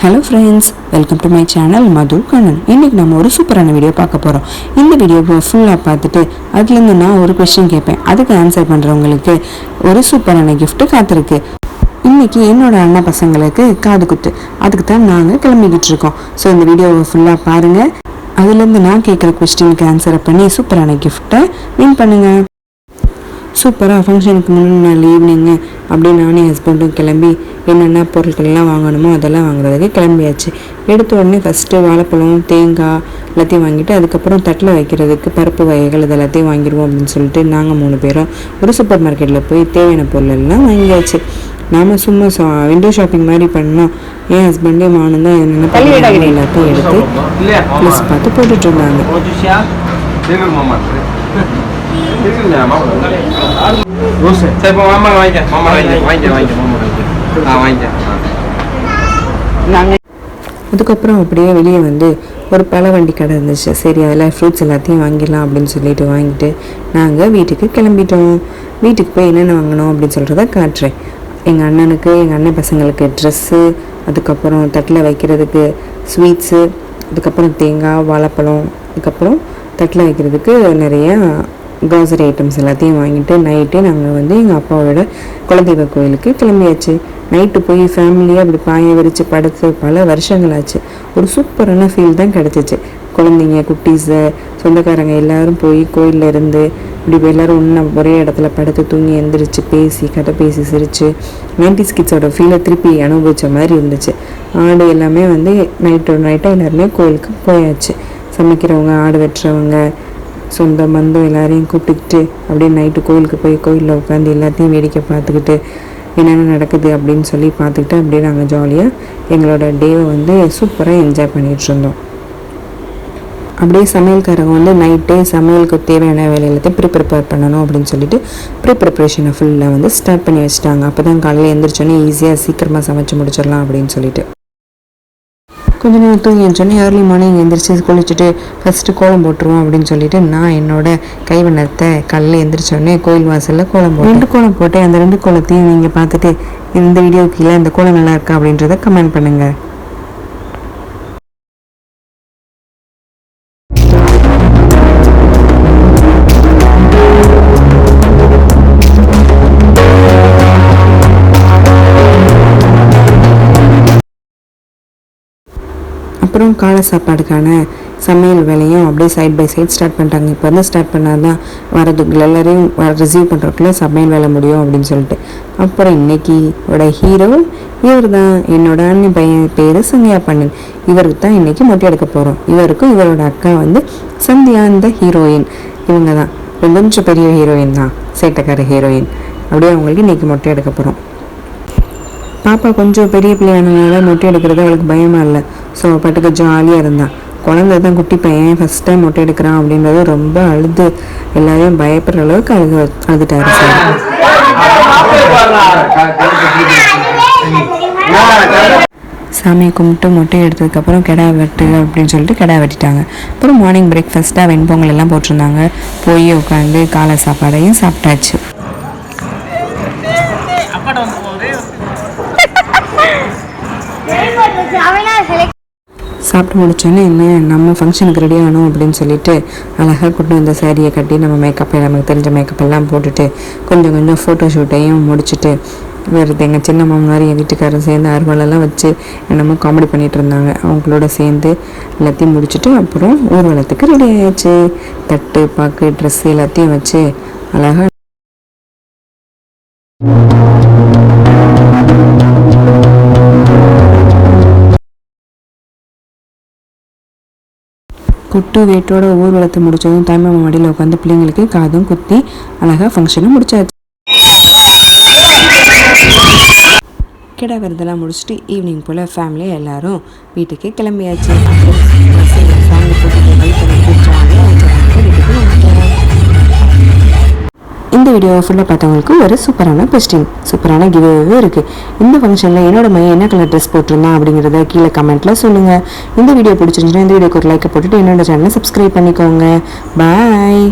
Hello friends welcome to my channel Madhu Kannan இன்னைக்கு நம்ம ஒரு சூப்பரான வீடியோ பார்க்க போகிறோம் இந்த வீடியோவை ஃபுல்லாக பார்த்துட்டு அதுலேருந்து நான் ஒரு கொஸ்டின் கேட்பேன். அதுக்கு ஆன்சர் பண்ணுறவங்களுக்கு ஒரு சூப்பரான கிஃப்ட்டு காத்திருக்கு. இன்றைக்கி என்னோடய அண்ணன் பசங்களுக்கு காது குத்து. அதுக்கு தான் நாங்கள் கிளம்பிக்கிட்டு இருக்கோம். ஸோ இந்த வீடியோவை ஃபுல்லாக பாருங்கள் அதுலேருந்து நான் கேட்குற கொஸ்டினுக்கு ஆன்சரை பண்ணி சூப்பரான கிஃப்ட்டை வின் பண்ணுங்கள் சூப்பராக ஃபங்க்ஷனுக்கு முன்னாள் நாள் ஈவினிங்கு அப்படியே நானும் ஹஸ்பண்டும் கிளம்பி என்னென்ன பொருட்கள்லாம் வாங்கணுமோ அதெல்லாம் வாங்குறதுக்கு கிளம்பியாச்சு. எடுத்த உடனே ஃபஸ்ட்டு வாழைப்பழம் தேங்காய் எல்லாத்தையும் வாங்கிட்டு அதுக்கப்புறம் தட்டில் வைக்கிறதுக்கு பருப்பு வகைகள் இது எல்லாத்தையும் வாங்கிடுவோம் அப்படின்னு சொல்லிட்டு நாங்கள் மூணு பேரும் ஒரு சூப்பர் மார்க்கெட்டில் போய் தேவையான பொருள் எல்லாம் வாங்கியாச்சு. நாம சும்மா விண்டோ ஷாப்பிங் மாதிரி பண்ணோம். என் ஹஸ்பண்டே மானும் தான் என்னென்ன பண்ணி எல்லாத்தையும் எடுத்து ப்ளஸ் பார்த்து போட்டுட்டு வாங்கிக்க மாமா வாங்கிக்க வாங்கிக்க வாங்கிக்க மாமா வாங்கிக்க ஆ வாங்கிக்க நாங்கள் அதுக்கப்புறம் அப்படியே வெளியே வந்து ஒரு பழ வண்டி கடை இருந்துச்சு. சரி அதில் ஃப்ரூட்ஸ் எல்லாத்தையும் வாங்கிடலாம் அப்படின்னு சொல்லிட்டு வாங்கிட்டு நாங்கள் வீட்டுக்கு கிளம்பிட்டோம். வீட்டுக்கு போய் என்னென்ன வாங்கினோம் அப்படின்னு சொல்கிறத காட்டுறேன். எங்கள் அண்ணனுக்கு எங்கள் அண்ணன் பசங்களுக்கு ட்ரெஸ்ஸு அதுக்கப்புறம் தட்டில் வைக்கிறதுக்கு ஸ்வீட்ஸு அதுக்கப்புறம் தேங்காய் வாழைப்பழம் அதுக்கப்புறம் தட்டில் வைக்கிறதுக்கு நிறைய க்ராசரி ஐட்டம்ஸ் எல்லாத்தையும் வாங்கிட்டு நைட்டே நாங்கள் வந்து எங்கள் அப்பாவோட குலதெய்வ கோயிலுக்கு கிளம்பியாச்சு. நைட்டு போய் ஃபேமிலியாக அப்படி பாய விரித்து படுத்து பல வருஷங்களாச்சு. ஒரு சூப்பரான ஃபீல் தான் கிடச்சிச்சு. குழந்தைங்க குட்டீஸு சொந்தக்காரங்க எல்லாரும் போய் கோயிலில் இருந்து இப்படி எல்லாரும் ஒன்றா ஒரே இடத்துல படுத்து தூங்கி எழுந்திரிச்சு பேசி கதை பேசி சிரித்து நைன்டி கிட்ஸோட ஃபீலை திருப்பி அனுபவித்த மாதிரி இருந்துச்சு. ஆடு எல்லாமே வந்து நைட்டு நைட்டாக எல்லாருமே கோயிலுக்கு போயாச்சு. சமைக்கிறவங்க ஆடு வெட்டுறவங்க சொந்த பந்தம் எல்லாரையும் கூப்பிட்டுக்கிட்டு அப்படியே நைட்டு கோயிலுக்கு போய் கோயிலில் உட்காந்து எல்லாத்தையும் வேடிக்கை பார்த்துக்கிட்டு என்னென்ன நடக்குது அப்படின்னு சொல்லி பார்த்துக்கிட்டு அப்படியே நாங்கள் ஜாலியாக எங்களோட டேவை வந்து சூப்பராக என்ஜாய் பண்ணிகிட்டு இருந்தோம். அப்படியே சமையல்காரங்க வந்து நைட்டே சமையலுக்கு தேவையான வேலை எல்லாத்தையும் ப்ரீ ப்ரிப்பேர் பண்ணணும் அப்படின்னு சொல்லிட்டு ப்ரீ ப்ரிப்பரேஷனை ஃபுல்லாக வந்து ஸ்டார்ட் பண்ணி வச்சுட்டாங்க. அப்போ தான் காலையில் எழுந்திரிச்சோன்னே ஈஸியாக சீக்கிரமாக சமைச்சு முடிச்சிடலாம் அப்படின்னு சொல்லிட்டு. கொஞ்ச நேரம் தூங்கி எழுந்தோடனே ஏர்லி மார்னிங் எந்திரிச்சு குளிச்சுட்டு ஃபஸ்ட்டு கோலம் போட்டுருவோம் அப்படின்னு சொல்லிட்டு நான் என்னோட கைவண்ணத்தை கல்லில் எந்திரிச்சோடனே கோயில் வாசலில் கோலம் போட்டேன். ரெண்டு கோலம் போட்டேன். அந்த ரெண்டு கோலத்தையும் நீங்கள் பார்த்துட்டு இந்த வீடியோ கீழே இந்த கோலம் நல்லா இருக்கா அப்படின்றத கமெண்ட் பண்ணுங்கள் அப்புறம் காலை சாப்பாடுக்கான சமையல் வேலையும் அப்படியே சைட் பை சைட் ஸ்டார்ட் பண்ணிட்டாங்க. இப்போ வந்து ஸ்டார்ட் பண்ணால் தான் வரதுக்குள்ள எல்லாரையும் ரிசீவ் பண்ணுறதுக்குள்ள சமையல் வேலை முடியும் அப்படின்னு சொல்லிட்டு. அப்புறம் இன்னைக்கு ஓட ஹீரோ இவர் தான் என்னோட அண்ணன் பையன் பேர் சந்தியா பண்ணன். இவருக்கு தான் இன்னைக்கு மொட்டை எடுக்க போகிறோம் இவருக்கும் இவரோட அக்கா வந்து சந்தியா இந்த ஹீரோயின் இவங்க தான் கொஞ்சம் பெரிய ஹீரோயின் தான். சேட்டக்கார ஹீரோயின் அப்படியே அவங்களுக்கு இன்னைக்கு மொட்டை எடுக்க போகிறோம் பாப்பா கொஞ்சம் பெரிய பிள்ளையானதுனால மொட்டை எடுக்கிறது அவளுக்கு பயமா இல்லை. ஸோ பாட்டுக்கு ஜாலியாக இருந்தான் குழந்தை தான் குட்டி பையன் ஃபஸ்ட் டைம் மொட்டை எடுக்கிறான் அப்படின்றது ரொம்ப அழுது. எல்லாரையும் பயப்படுற அளவுக்கு அழுக அழுதுட்டாரு சார். சாமியை கும்பிட்டு மொட்டை எடுத்ததுக்கப்புறம் கிடா வெட்டு அப்படின்னு சொல்லிட்டு கிடா வெட்டிட்டாங்க. அப்புறம் மார்னிங் பிரேக்ஃபாஸ்ட்டாக வெண்பொங்கல் எல்லாம் போட்டிருந்தாங்க. போய் உட்காந்து காலை சாப்பாடையும் சாப்பிட்டாச்சு. சாப்பிட்டு முடிச்சோன்னே என்ன நம்ம ஃபங்க்ஷனுக்கு ரெடி ஆகணும் அப்படின்னு சொல்லிட்டு அழகாக கொண்டு வந்த சேரீயை கட்டி நம்ம மேக்கப்பை நமக்கு தெரிஞ்ச மேக்கப் எல்லாம் போட்டுட்டு கொஞ்சம் கொஞ்சம் ஃபோட்டோ ஷூட்டையும் முடிச்சுட்டு வேறு எங்கள் சின்ன மாமனார் என் வீட்டுக்காரர் சேர்ந்து அறுவலெல்லாம் வச்சு என்னமோ காமெடி பண்ணிட்டு இருந்தாங்க. அவங்களோட சேர்ந்து எல்லாத்தையும் முடிச்சுட்டு அப்புறம் ஊர்வலத்துக்கு ரெடி ஆயாச்சு. தட்டு பாக்கு ட்ரெஸ் எல்லாத்தையும் வச்சு அழகாக குட்டு வேட்டோட ஊர்வலத்தை முடிச்சதும் தாய்மாமா மடியில் உட்காந்து பிள்ளைங்களுக்கு காதும் குத்தி அழகாக ஃபங்க்ஷனும் முடிச்சாச்சு. கிடா விருதெல்லாம் முடிச்சுட்டு ஈவினிங் போல் ஃபேமிலியாக எல்லாரும் வீட்டுக்கே கிளம்பியாச்சு. ஃபேமிலி வீடியோ ஃபுல்லாக பார்த்தவங்களுக்கு ஒரு சூப்பரான கொஸ்டின் சூப்பரான கிவ்வே இருக்குது இந்த ஃபங்க்ஷனில் என்னோட மையம் என்ன கலர் ட்ரெஸ் போட்டிருந்தான் அப்படிங்கிறத கீழே கமெண்ட்டில் சொல்லுங்கள் இந்த வீடியோ பிடிச்சிருந்துச்சுன்னா இந்த வீடியோக்கு ஒரு லைக்கை போட்டுட்டு என்னோட சேனலை சப்ஸ்கிரைப் பண்ணிக்கோங்க. பாய்